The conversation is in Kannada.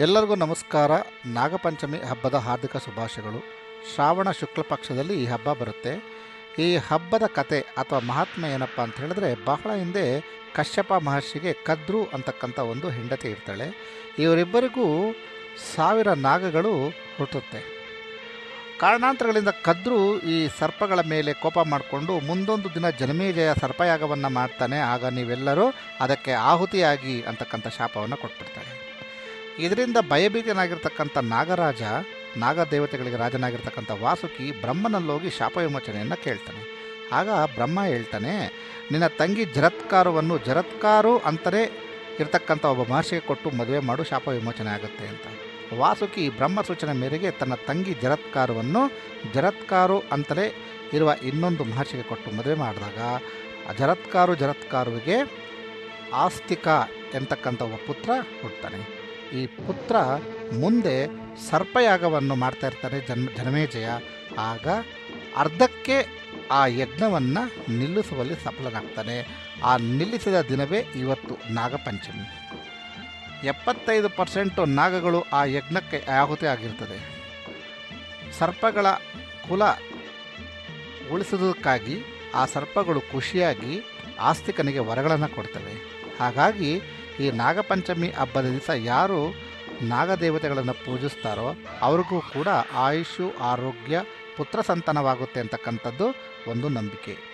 ಎಲ್ಲರಿಗೂ ನಮಸ್ಕಾರ. ನಾಗಪಂಚಮಿ ಹಬ್ಬದ ಹಾರ್ದಿಕ ಶುಭಾಶಯಗಳು. ಶ್ರಾವಣ ಶುಕ್ಲ ಪಕ್ಷದಲ್ಲಿ ಈ ಹಬ್ಬ ಬರುತ್ತೆ. ಈ ಹಬ್ಬದ ಕತೆ ಅಥವಾ ಮಹಾತ್ಮ ಏನಪ್ಪ ಅಂತ ಹೇಳಿದ್ರೆ, ಬಹಳ ಹಿಂದೆ ಕಶ್ಯಪ ಮಹರ್ಷಿಗೆ ಕದ್ರು ಅಂತಕ್ಕಂಥ ಒಂದು ಹೆಂಡತಿ ಇರ್ತಾಳೆ. ಇವರಿಬ್ಬರಿಗೂ ಸಾವಿರ ನಾಗಗಳು ಹುಟ್ಟುತ್ತೆ. ಕಾರಣಾಂತರಗಳಿಂದ ಕದ್ರು ಈ ಸರ್ಪಗಳ ಮೇಲೆ ಕೋಪ ಮಾಡಿಕೊಂಡು ಮುಂದೊಂದು ದಿನ ಜನಮೇಜಯ ಸರ್ಪಯಾಗವನ್ನು ಮಾಡ್ತಾನೆ. ಆಗ ನೀವೆಲ್ಲರೂ ಅದಕ್ಕೆ ಆಹುತಿಯಾಗಿ ಅಂತಕ್ಕಂಥ ಶಾಪವನ್ನು ಕೊಟ್ಬಿಡ್ತಾಳೆ ಇದರಿಂದ ಭಯಭೀತನಾಗಿರ್ತಕ್ಕಂಥ ನಾಗರಾಜ, ನಾಗದೇವತೆಗಳಿಗೆ ರಾಜನಾಗಿರ್ತಕ್ಕಂಥ ವಾಸುಕಿ ಬ್ರಹ್ಮನಲ್ಲೋಗಿ ಶಾಪ ವಿಮೋಚನೆಯನ್ನು ಕೇಳ್ತಾನೆ. ಆಗ ಬ್ರಹ್ಮ ಹೇಳ್ತಾನೆ, ನಿನ್ನ ತಂಗಿ ಜರತ್ಕಾರವನ್ನು, ಜರತ್ಕಾರು ಅಂತಲೇ ಇರ್ತಕ್ಕಂಥ ಒಬ್ಬ ಮಹರ್ಷಿಗೆ ಕೊಟ್ಟು ಮದುವೆ ಮಾಡು, ಶಾಪ ವಿಮೋಚನೆ ಆಗುತ್ತೆ ಅಂತ. ವಾಸುಕಿ ಬ್ರಹ್ಮ ಸೂಚನೆ ಮೇರೆಗೆ ತನ್ನ ತಂಗಿ ಜರತ್ಕಾರವನ್ನು, ಜರತ್ಕಾರು ಅಂತಲೇ ಇರುವ ಇನ್ನೊಂದು ಮಹರ್ಷಿಗೆ ಕೊಟ್ಟು ಮದುವೆ ಮಾಡಿದಾಗ ಜರತ್ಕಾರು ಜರತ್ಕಾರುವಿಗೆ ಆಸ್ತಿಕ ಎಂತಕ್ಕಂಥ ಒಬ್ಬ ಪುತ್ರ ಹುಡ್ತಾನೆ ಈ ಪುತ್ರ ಮುಂದೆ ಸರ್ಪಯಾಗವನ್ನು ಮಾಡ್ತಾ ಇರ್ತಾರೆ ಜನ್ಮ ಜನಮೇಜಯ ಆಗ ಅರ್ಧಕ್ಕೆ ಆ ಯಜ್ಞವನ್ನು ನಿಲ್ಲಿಸುವಲ್ಲಿ ಸಫಲನಾಗ್ತಾನೆ. ಆ ನಿಲ್ಲಿಸಿದ ದಿನವೇ ಇವತ್ತು ನಾಗಪಂಚಮಿ. ಎಪ್ಪತ್ತೈದು ಪರ್ಸೆಂಟು ನಾಗಗಳು ಆ ಯಜ್ಞಕ್ಕೆ ಆಹುತಿ ಆಗಿರ್ತದೆ. ಸರ್ಪಗಳ ಕುಲ ಉಳಿಸೋದಕ್ಕಾಗಿ ಆ ಸರ್ಪಗಳು ಖುಷಿಯಾಗಿ ಆಸ್ತಿಕನಿಗೆ ವರಗಳನ್ನು ಕೊಡ್ತವೆ. ಹಾಗಾಗಿ ಈ ನಾಗಪಂಚಮಿ ಹಬ್ಬದ ದಿವಸ ಯಾರು ನಾಗದೇವತೆಗಳನ್ನು ಪೂಜಿಸ್ತಾರೋ ಅವ್ರಿಗೂ ಕೂಡ ಆಯುಷು, ಆರೋಗ್ಯ, ಪುತ್ರ ಸಂತಾನವಾಗುತ್ತೆ ಅಂತಕ್ಕಂಥದ್ದು ಒಂದು ನಂಬಿಕೆ.